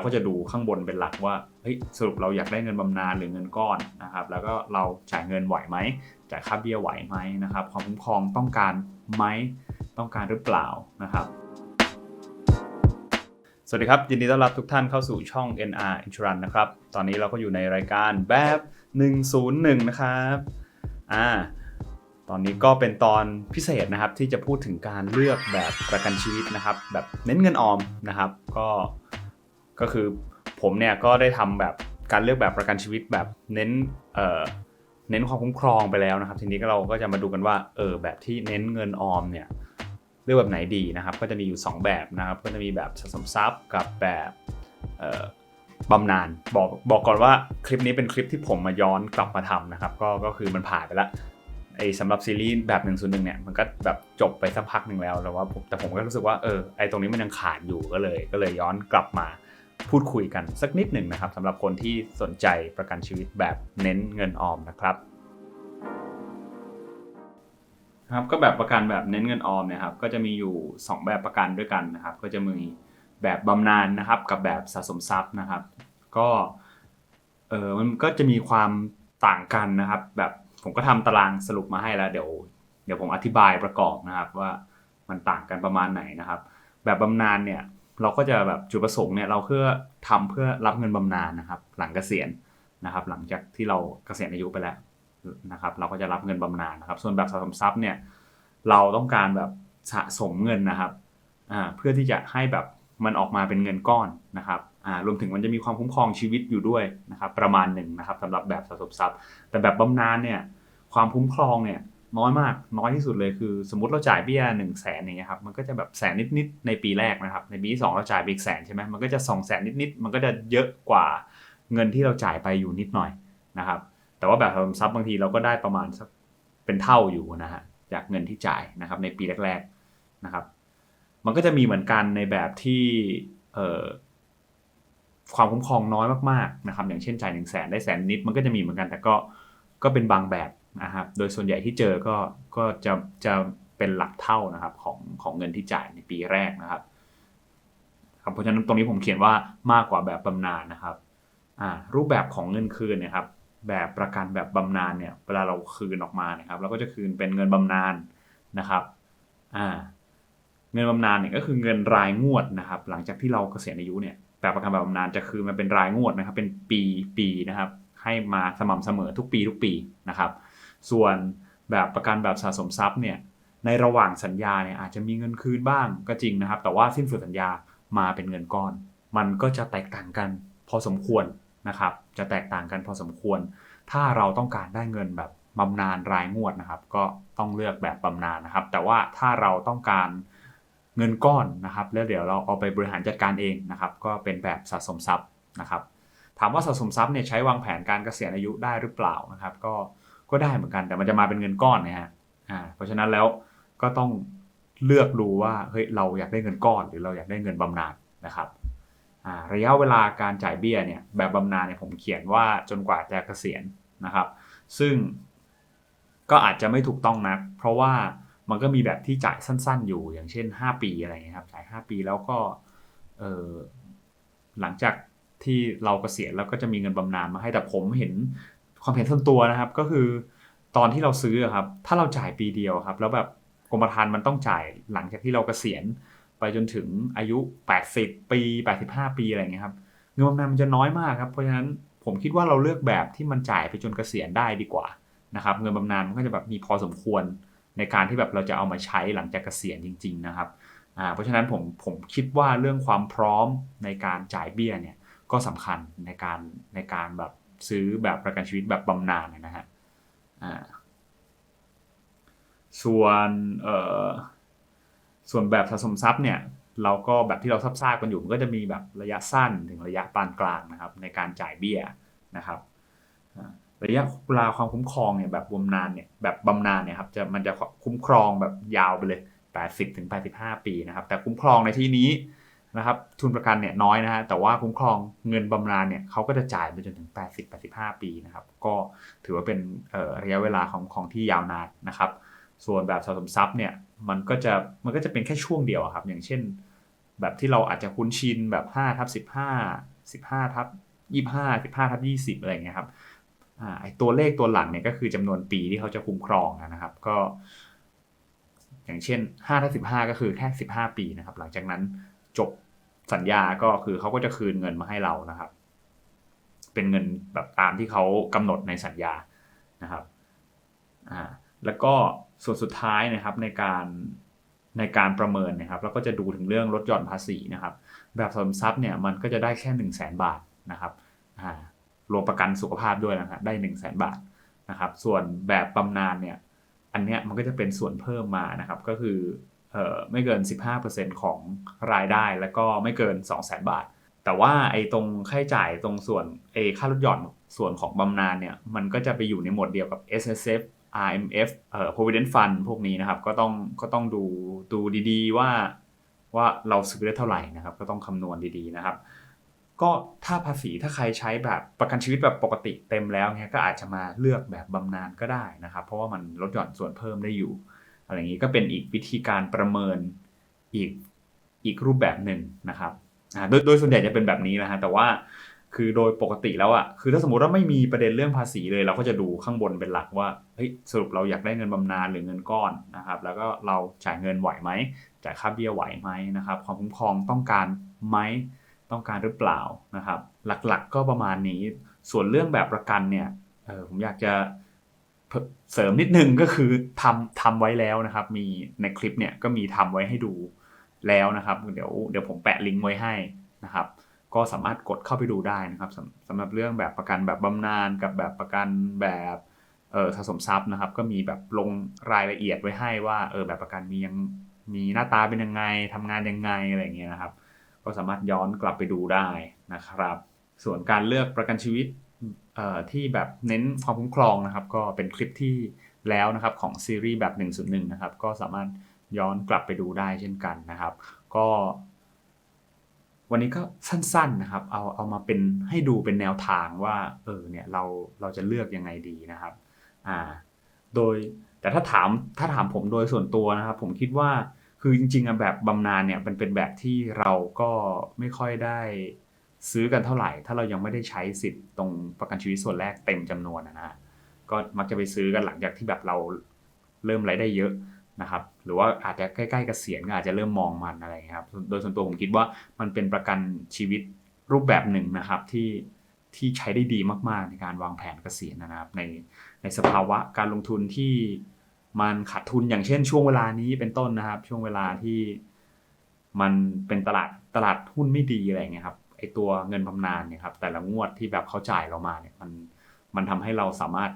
เราก็จะดูข้างบนเป็นหลักว่าเฮ้ยสรุปเราอยากได้เงินบำนาญหรือเงินก้อนนะครับ แล้วก็เราจ่ายเงินไหวไหมจ่ายค่าเบี้ยไหวไหมนะครับ ความคุ้มครองต้องการไหมต้องการหรือเปล่านะครับ สวัสดีครับยินดีต้อนรับทุกท่านเข้าสู่ช่อง NR Insurance นะครับ ตอนนี้เราก็อยู่ในรายการแบบ 101 นะครับอ่าตอนนี้ก็เป็นตอนพิเศษนะครับที่จะพูดถึงการเลือกแบบประกันชีวิตนะครับ แบบเน้นเงินออมนะครับ ก็ ก็คือผมเนี่ยก็ได้ทำแบบการเลือกแบบประกันชีวิตแบบเน้นเอ่อเน้นความคุ้มครองไปแล้วนะครับ ทีนี้ก็เราก็จะมาดูกันว่าเออแบบที่เน้นเงินออมเนี่ยเลือกแบบไหนดีนะครับ ก็จะมีอยู่ 2 แบบนะครับ ก็จะมีแบบสะสมทรัพย์กับแบบบำนาญบอกบอกก่อนว่าคลิปนี้เป็นคลิปที่ผมมาย้อนกลับมาทำนะครับ ก็ก็คือมันผ่านไปแล้วไอ้สำหรับซีรีส์แบบ1นึเนี่ยมันก็แบบจบไปสักพักหนึ่งแล้วแต่ว่าผมแต่ผมก็รู้สึกว่าเออไอ้ตรงนี้มันยังขาดอยู่ก็เลย ก็เลยย้อนกลับมา พูดคุยกันสักนิดหนึ่งนะครับสำหรับคนที่สนใจประกันชีวิตแบบเน้นเงินออมนะครับครับก็แบบประกันแบบเน้นเงินออมเนี่ยครับก็จะมีอยู่ 2 แบบประกันด้วยกันนะครับ ก็จะมีแบบบำนาญนะครับกับแบบสะสมทรัพย์นะครับ ก็เออมันก็จะมีความต่างกันนะครับ แบบผมก็ทำตารางสรุปมาให้แล้ว เดี๋ยว เดี๋ยวผมอธิบายประกอบนะครับว่ามันต่างกันประมาณไหนนะครับ แบบบำนาญเนี่ย เราก็จะแบบจุดประสงค์เนี่ยเราเพื่อทำเพื่อรับเงินบำนาญนะครับ หลังเกษียณนะครับ หลังจากที่เราเกษียณอายุไปแล้วนะครับ เราก็จะรับเงินบำนาญนะครับ ส่วนแบบสะสมทรัพย์เนี่ยเราต้องการแบบสะสมเงินนะครับอ่าเพื่อที่จะให้แบบมันออกมาเป็นเงินก้อนนะครับอ่ารวมถึงมันจะมีความคุ้มครองชีวิตอยู่ด้วยนะครับ ประมาณหนึ่งนะครับสำหรับแบบสะสมทรัพย์ แต่แบบบำนาญเนี่ยความคุ้มครองเนี่ย น้อยมากน้อยที่สุดเลยคือ สมมติเราจ่ายเบี้ยหนึ่งแสนอย่างเงี้ยครับมันก็จะแบบแสนนิดๆในปีแรกนะครับ ในปีที่สองเราจ่ายไปอีกแสนใช่ไหมมันก็จะสองแสนนิดๆมันก็จะเยอะกว่าเงินที่เราจ่ายไปอยู่นิดหน่อยนะครับ แต่ว่าแบบสะสมทรัพย์บางทีเราก็ได้ประมาณสักเป็นเท่าอยู่นะฮะจากเงินที่จ่ายนะครับในปีแรกๆนะครับ มันก็จะมีเหมือนกันในแบบที่ความคุ้มครองน้อยมากๆนะครับ อย่างเช่นจ่ายหนึ่งแสนได้แสนนิดมันก็จะมีเหมือนกันแต่ก็ก็เป็นบางแบบ นะครับโดยส่วนใหญ่ที่เจอก็ก็จะจะเป็นหลักเท่านะครับของของเงินที่จ่ายในปีแรกนะครับครับเพราะฉะนั้นตรงนี้ผมเขียนว่ามากกว่าแบบบำนาญนะครับรูปแบบของเงินคืนเนี่ยครับ แบบประกันแบบบำนาญเนี่ยเวลาเราคืนออกมานะครับเราก็จะคืนเป็นเงินบำนาญนะครับอ่าเงินบำนาญเนี่ยก็คือเงินรายงวดนะครับ หลังจากที่เราเกษียณอายุเนี่ยแบบประกันแบบบำนาญจะคืนมาเป็นรายงวดนะครับ เป็นปีปีนะครับ ให้มาสม่ำเสมอทุกปีทุกปีนะครับ ส่วนแบบประกันแบบสะสมทรัพย์เนี่ยในระหว่างสัญญาเนี่ยอาจจะมีเงินคืนบ้างก็จริงนะครับ แต่ว่าสิ้นสุดสัญญามาเป็นเงินก้อน มันก็จะแตกต่างกันพอสมควรนะครับ จะแตกต่างกันพอสมควร ถ้าเราต้องการได้เงินแบบบำนาญรายงวดนะครับ ก็ต้องเลือกแบบบำนาญนะครับ แต่ว่าถ้าเราต้องการเงินก้อนนะครับ แล้วเดี๋ยวเราเอาไปบริหารจัดการเองนะครับ ก็เป็นแบบสะสมทรัพย์นะครับ ถามว่าสะสมทรัพย์เนี่ยใช้วางแผนการเกษียณอายุได้หรือเปล่านะครับ ก็ ก็ได้เหมือนกันแต่มันจะมาเป็นเงินก้อนนะฮะอ่าเพราะฉะนั้นแล้วก็ต้องเลือกดูว่าเฮ้ยเราอยากได้เงินก้อนหรือเราอยากได้เงินบำนาญนะครับระยะเวลาการจ่ายเบี้ยเนี่ยแบบบำนาญเนี่ยผมเขียนว่าจนกว่าจะเกษียณนะครับ ซึ่งก็อาจจะไม่ถูกต้องนะเพราะว่ามันก็มีแบบที่จ่ายสั้น ๆ อยู่อย่างเช่น 5 ปีอะไรเงี้ยครับจ่าย 5 ปีแล้วก็เออหลังจากที่เราเกษียณแล้วก็จะมีเงินบำนาญมาให้แต่ผมเห็น ความเห็นส่วนตัวนะครับ ก็คือตอนที่เราซื้อครับ ถ้าเราจ่ายปีเดียวครับ แล้วแบบกรมธรรม์มันต้องจ่ายหลังจากที่เราเกษียณไปจนถึงอายุ 80 ปี 85 ปีอะไรเงี้ยครับเงินบำนาญมันจะน้อยมากครับเพราะฉะนั้นผมคิดว่าเราเลือกแบบที่มันจ่ายไปจนเกษียณได้ดีกว่านะครับ เงินบำนาญมันก็จะแบบมีพอสมควรในการที่แบบเราจะเอามาใช้หลังจากเกษียณจริง ๆ นะครับเพราะฉะนั้นผมผมคิดว่าเรื่องความพร้อมในการจ่ายเบี้ยเนี่ยก็สำคัญในการในการแบบ ซื้อแบบประกันชีวิตแบบบำนาญนะฮะส่วนเอ่อส่วนแบบสะสมทรัพย์เนี่ยเราก็แบบที่เราทราบทราบกันอยู่มันก็จะมีแบบระยะสั้นถึงระยะปานกลางนะครับในการจ่ายเบี้ยนะครับระยะเวลาความคุ้มครองเนี่ยแบบบำนาญเนี่ยแบบบำนาญเนี่ยครับจะมันจะคุ้มครองแบบยาวไปเลย 80ถึง85 ปีนะครับแต่คุ้มครองในที่นี้ นะครับทุนประกันเนี่ยน้อยนะฮะแต่ว่าคุ้มครองเงินบำนาญเนี่ยเขาก็จะจ่ายไปจนถึง 80-85 ปีนะครับก็ถือว่าเป็นระยะเวลาของของที่ยาวนานนะครับส่วนแบบสะสมทรัพย์เนี่ยมันก็จะมันก็จะเป็นแค่ช่วงเดียวครับอย่างเช่น แบบที่เราอาจจะคุ้นชินแบบ5ทับ15 15ทับ25 15ทับ20 อะไรเงี้ยครับอ่าไอตัวเลขตัวหลังเนี่ยก็คือจำนวนปีที่เขาจะคุ้มครองนะครับก็ อย่างเช่น5ทับ15 ก็คือแค่ 15 ปีนะครับ หลังจากนั้น จบสัญญาก็คือเขาก็จะคืนเงินมาให้เรานะครับ เป็นเงินแบบตามที่เขากำหนดในสัญญานะครับอ่าแล้วก็ส่วนสุดท้ายนะครับในการในการประเมินนะครับเราก็จะดูถึงเรื่องลดหย่อนภาษีนะครับ แบบสมทรัพย์เนี่ยมันก็จะได้แค่ 1 0 0 0 0แบาทนะครับอ่ารวมประกันสุขภาพด้วยนะครับได้ 1 0 0 0 0แบาทนะครับ ส่วนแบบบำนาญเนี่ยอันเนี้ยมันก็จะเป็นส่วนเพิ่มมานะครับ ก็คือ ไม่เกิน 15%ของรายได้แล้วก็ไม่เกิน 2 0 0 0 0 0 บาท แต่ว่าไอ้ตรงค่าใช้จ่ายตรงส่วนเอค่าลดหย่อนส่วนของบำนาญเนี่ยมันก็จะไปอยู่ในหมวดเดียวกับ S S F R M F เอ่อ provident fund พวกนี้นะครับก็ต้องก็ต้องดูดูดีๆ ว่าว่าเราซื้อได้เท่าไหร่นะครับ ก็ต้องคำนวณดีๆนะครับ ก็ถ้าภาษีถ้าใครใช้แบบประกันชีวิตแบบปกติเต็มแล้วเนี่ยก็อาจจะมาเลือกแบบบำนาญก็ได้นะครับ เพราะว่ามันลดหย่อนส่วนเพิ่มได้อยู่ อะไรอย่างนี้ก็เป็นอีกวิธีการประเมินอีกอีกรูปแบบหนึ่งนะครับโดยโดยส่วนใหญ่จะเป็นแบบนี้นะฮะแต่ว่าคือโดยปกติแล้วอะคือถ้าสมมติว่าไม่มีประเด็นเรื่องภาษีเลย เราก็จะดูข้างบนเป็นหลักว่าเฮ้ยสรุปเราอยากได้เงินบำนาญหรือเงินก้อนนะครับ แล้วก็เราจ่ายเงินไหวไหมจ่ายค่าเบี้ยไหวไหมนะครับ ความคุ้มครองต้องการไหมต้องการหรือเปล่านะครับ หลักๆก็ประมาณนี้ ส่วนเรื่องแบบประกันเนี่ยออผมอยากจะ เสริมนิดนึงก็คือทำทำไว้แล้วนะครับ มีในคลิปเนี่ยก็มีทำไว้ให้ดูแล้วนะครับ เดี๋ยวเดี๋ยวผมแปะลิงก์ไว้ให้นะครับ ก็สามารถกดเข้าไปดูได้นะครับสำสำหรับเรื่องแบบประกันแบบบำนาญกับแบบประกันแบบเออสะสมทรัพย์นะครับ ก็มีแบบลงรายละเอียดไว้ให้ว่าเออแบบประกันมียังมีหน้าตาเป็นยังไงทำงานยังไงอะไรเงี้ยนะครับ ก็สามารถย้อนกลับไปดูได้นะครับ ส่วนการเลือกประกันชีวิต ที่แบบเน้นความคุ้มครองนะครับ ก็เป็นคลิปที่แล้วนะครับของซีรีส์แบบ 101 นะครับ ก็สามารถย้อนกลับไปดูได้เช่นกันนะครับ ก็ วันนี้ก็สั้นๆนะครับ เอาเอามาเป็นให้ดูเป็นแนวทางว่า เออเนี่ยเราเราจะเลือกยังไงดีนะครับ อ่า โดยแต่ถ้าถามถ้าถามผมโดยส่วนตัวนะครับ ผมคิดว่าคือจริงๆอะแบบบำนาญเนี่ยมันเป็นแบบที่เราก็ไม่ค่อยได้ ซื้อกันเท่าไหร่ ถ้าเรายังไม่ได้ใช้สิทธิ์ตรงประกันชีวิตส่วนแรกเต็มจำนวนนะฮะก็มักจะไปซื้อกันหลังจากที่แบบเราเริ่มรายได้เยอะนะครับหรือว่าอาจจะใกล้ๆเกษียณก็อาจจะเริ่มมองมันอะไรครับโดยส่วนตัวผมคิดว่ามันเป็นประกันชีวิตรูปแบบหนึ่งนะครับที่ที่ใช้ได้ดีมากๆในการวางแผนเกษียณนะครับ ในในสภาวะการลงทุนที่มันขาดทุนอย่างเช่นช่วงเวลานี้เป็นต้นนะครับ ช่วงเวลาที่มันเป็นตลาดตลาดหุ้นไม่ดีอะไรเงี้ยครับ ไอตัวเงินบำนาญเนี่ยครับแต่ละงวดที่แบบเขาจ่ายเรามาเนี่ยมันมันทำให้เราสามารถ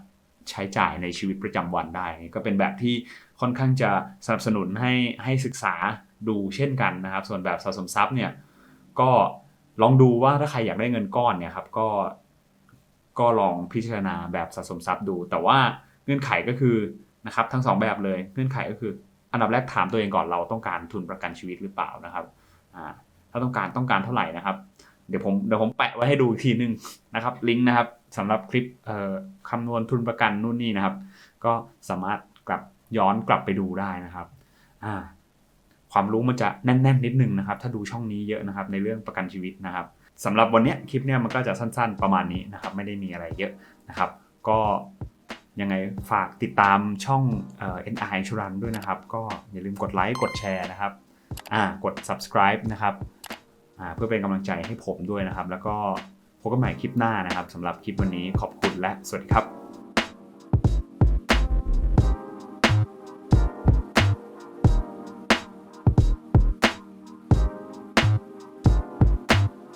ใช้จ่ายในชีวิตประจำวันได้ ก็เป็นแบบที่ค่อนข้างจะสนับสนุนให้ให้ศึกษาดูเช่นกันนะครับ ส่วนแบบสะสมทรัพย์เนี่ยก็ลองดูว่าถ้าใครอยากได้เงินก้อนเนี่ยครับก็ก็ลองพิจารณาแบบสะสมทรัพย์ดู แต่ว่าเงื่อนไขก็คือนะครับทั้ง 2 แบบเลยเงื่อนไขก็คือ อันดับแรกถามตัวเองก่อนเราต้องการทุนประกันชีวิตหรือเปล่านะครับถ้าต้องการต้องการเท่าไหร่นะครับ เดี๋ยวผมเดี๋ยวผมแปะไว้ให้ดูอีกทีนึงนะครับลิงก์นะครับสำหรับคลิปคำนวณทุนประกันนู่นนี่นะครับ ก็สามารถกลับย้อนกลับไปดูได้นะครับอ่าความรู้มันจะแน่น ๆ นิดนึงนะครับ ถ้าดูช่องนี้เยอะนะครับ ในเรื่องประกันชีวิตนะครับสำหรับวันนี้คลิปเนี้ยมันก็จะสั้น ๆ ประมาณนี้นะครับ ไม่ได้มีอะไรเยอะนะครับ ก็ยังไงฝากติดตามช่องเอ่อ NI ชุรันด้วยนะครับ ก็อย่าลืมกดไลค์กดแชร์นะครับอ่ากด subscribe นะครับ เพื่อเป็นกำลังใจให้ผมด้วยนะครับ แล้วก็พบกันใหม่คลิปหน้านะครับสำหรับคลิปวันนี้ขอบคุณและสวัสดีครับ